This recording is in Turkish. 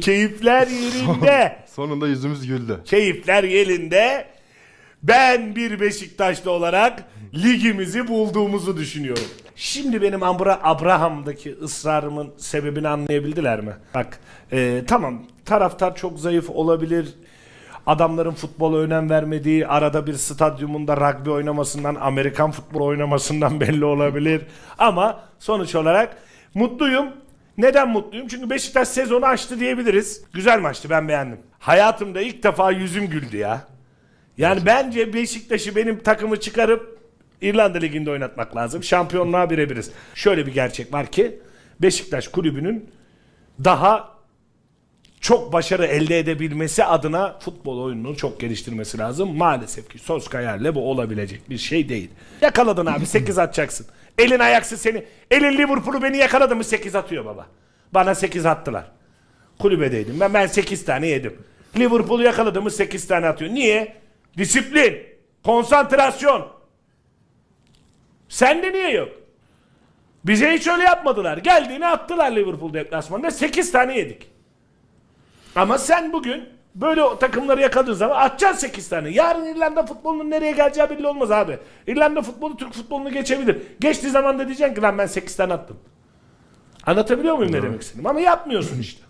Keyifler yerinde. Sonunda yüzümüz güldü. Keyifler yerinde. Ben bir Beşiktaşlı olarak ligimizi bulduğumuzu düşünüyorum. Şimdi benim Ambra Abraham'daki ısrarımın sebebini anlayabildiler mi? Bak e, tamam taraftar çok zayıf olabilir. Adamların futbola önem vermediği arada bir stadyumunda rugby oynamasından, Amerikan futbol oynamasından belli olabilir. Ama sonuç olarak mutluyum. Neden mutluyum? Çünkü Beşiktaş sezonu açtı diyebiliriz. Güzel maçtı ben beğendim. Hayatımda ilk defa yüzüm güldü ya. Yani bence Beşiktaş'ı benim takımı çıkarıp İrlanda Ligi'nde oynatmak lazım. Şampiyonluğa birebiriz. Şöyle bir gerçek var ki Beşiktaş kulübünün daha çok başarı elde edebilmesi adına futbol oyununu çok geliştirmesi lazım. Maalesef ki Soskayer'le bu olabilecek bir şey değil. Yakaladın abi 8 atacaksın. Elin ayaksız seni. Elin Liverpool'u beni yakaladı mı 8 atıyor baba. Bana 8 attılar. Kulübedeydim ben. Ben 8 tane yedim. Liverpool'u yakaladı mı 8 tane atıyor. Niye? Disiplin. Konsantrasyon. Sende niye yok? Bize hiç öyle yapmadılar. Geldiğini attılar Liverpool deplasmanında. 8 tane yedik. Ama sen bugün böyle takımları yakaladığın zaman atacaksın 8 tane. Yarın İrlanda futbolunun nereye geleceği belli olmaz abi. İrlanda futbolu Türk futbolunu geçebilir. Geçtiği zaman da diyeceksin ki lan ben 8 tane attım. Anlatabiliyor muyum ne demek istediğimi? Ama yapmıyorsun işte.